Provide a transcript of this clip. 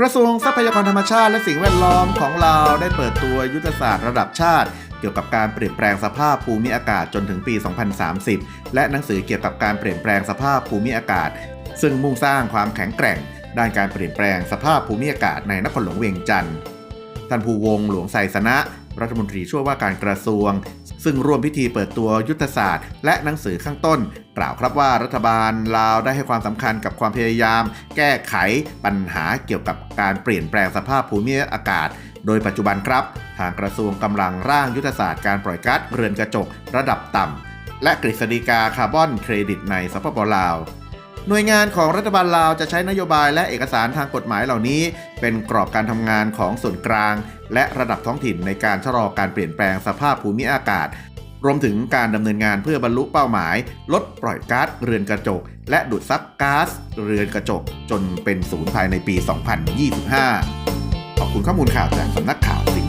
กระทรวงทรัพยากรธรรมชาติและสิ่งแวดล้อมของลาได้เปิดตัวยุทธศาสตร์ระดับชาติ เกี่ยวกับการเปลี่ยนแปลงสภาพภูมิอากาศจนถึงปี 2030 และหนังสือเกี่ยวกับการเปลี่ยนแปลงสภาพภูมิอากาศ ซึ่งมุ่งสร้างความแข็งแกร่ง ด้านการเปลี่ยนแปลงสภาพภูมิอากาศในนครหลวงเวียงจันทร์ท่านผู้วงหลวงไซสนะ รัฐมนตรีช่วยว่าการกระทรวง ซึ่งร่วมพิธีเปิดตัวยุทธศาสตร์ และหนังสือข้างต้น กล่าวครับว่ารัฐบาลลาวได้ให้ความสำคัญกับความพยายาม แก้ไขปัญหาเกี่ยวกับการเปลี่ยนแปลงสภาพภูมิอากาศ โดยปัจจุบันครับ ทางกระทรวงกำลังร่างยุทธศาสตร์การปล่อยก๊าซเรือนกระจก ระดับต่ำและกฤษฎีกาคาร์บอนเครดิตในสปปลาว หน่วยงานของรัฐบาลลาวจะใช้นโยบายและเอกสารทางกฎหมายเหล่านี้ เป็นกรอบการทำงานของส่วนกลาง และระดับท้องถิ่นในการชะลอการเปลี่ยนแปลงสภาพภูมิอากาศ รวมถึงการดำเนินงานเพื่อบรรลุเป้าหมาย ลดปล่อยก๊าซเรือนกระจก และดูดซับก๊าซเรือนกระจก จนเป็นศูนย์ภายในปี 2025 ขอบคุณข้อมูลข่าวจากสำนักข่าวสิ่ง